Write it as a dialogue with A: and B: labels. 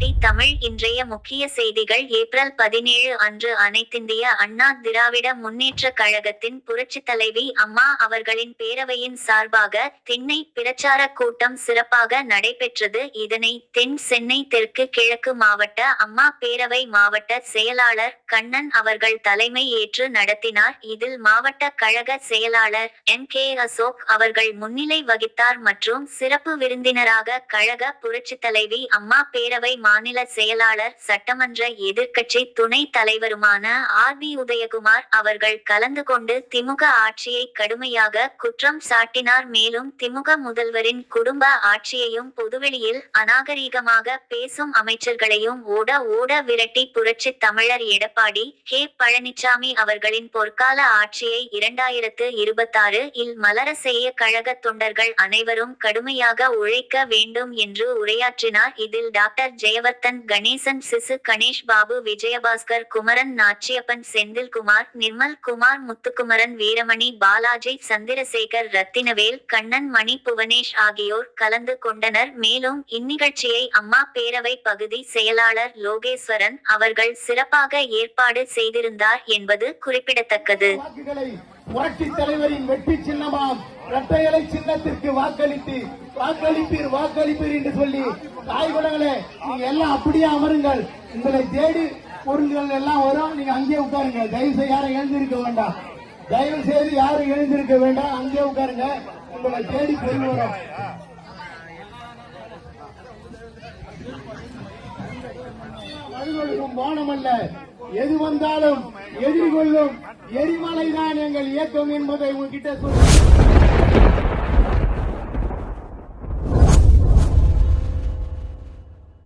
A: தமிழ் இன்றைய முக்கிய செய்திகள். ஏப்ரல் பதினேழு அன்று அனைத்திந்திய அண்ணா திராவிட முன்னேற்ற கழகத்தின் புரட்சி தலைவி அம்மா அவர்களின் பேரவையின் சார்பாக திண்ணை பிரச்சார கூட்டம் சிறப்பாக நடைபெற்றது. இதனை தென் சென்னை தெற்கு கிழக்கு மாவட்ட அம்மா பேரவை மாவட்ட செயலாளர் கண்ணன் அவர்கள் தலைமை ஏற்று நடத்தினார். இதில் மாவட்ட கழக செயலாளர் எம் கே அசோக் அவர்கள் முன்னிலை வகித்தார் மற்றும் சிறப்பு விருந்தினராக கழக புரட்சி தலைவி அம்மா பேரவை மாநில செயலாளர் சட்டமன்ற எதிர்க்கட்சி துணை தலைவருமான ஆர். பி. உதயகுமார் அவர்கள் கலந்து கொண்டு திமுக ஆட்சியை கடுமையாக குற்றம் சாட்டினார். மேலும் திமுக முதல்வரின் குடும்ப ஆட்சியையும் பொதுவெளியில் அநாகரீகமாக பேசும் அமைச்சர்களையும் ஓட ஓட விரட்டி புரட்சி தமிழர் எடப்பாடி கே. பழனிசாமி அவர்களின் பொற்கால ஆட்சியை இரண்டாயிரத்து இருபத்தாறு இல் மலர செய்ய கழக தொண்டர்கள் அனைவரும் கடுமையாக உழைக்க வேண்டும் என்று உரையாற்றினார். இதில் டாக்டர் ஜெயவர்த்தன் கணேசன் சிசு கணேஷ் பாபு விஜயபாஸ்கர் குமரன் நாச்சியப்பன் செந்தில்குமார் நிர்மல் குமார் முத்துக்குமரன் வீரமணி பாலாஜி சந்திரசேகர் ரத்தினவேல் கண்ணன் மணி புவனேஷ் ஆகியோர் கலந்து கொண்டனர். மேலும் இந்நிகழ்ச்சியை அம்மா பேரவை பகுதி செயலாளர் லோகேஸ்வரன் அவர்கள் சிறப்பாக ஏற்பாடு செய்திருந்தார் என்பது குறிப்பிடத்தக்கது.
B: புரட்சி தலைவரின் வெற்றி சின்னமாம். இரட்டையலை சின்னத்திற்கு வாக்களித்து வாக்களிப்பீர் வாக்களிப்பீர் என்று சொல்லி தாய் குலங்களே நீங்க எல்லாம் அப்படியே அமருங்கள். உங்களை தேடி பொருள்கள் எல்லாம் வரும். நீங்க அங்கேயே உட்காருங்க. தயவு செய்து யாரும் எழுந்திருக்க வேண்டாம். தயவு செய்து யாரும் எழுந்திருக்க வேண்டாம். அங்கேயே உட்காருங்க. உங்களை தேடி பொருள் வரும். மறுபடியும் அல்ல எது வந்தாலும் எதிர்கொள்ளும் எரிமலைதான் எங்கள் இயக்கம் என்பதை உங்ககிட்ட சொல்ல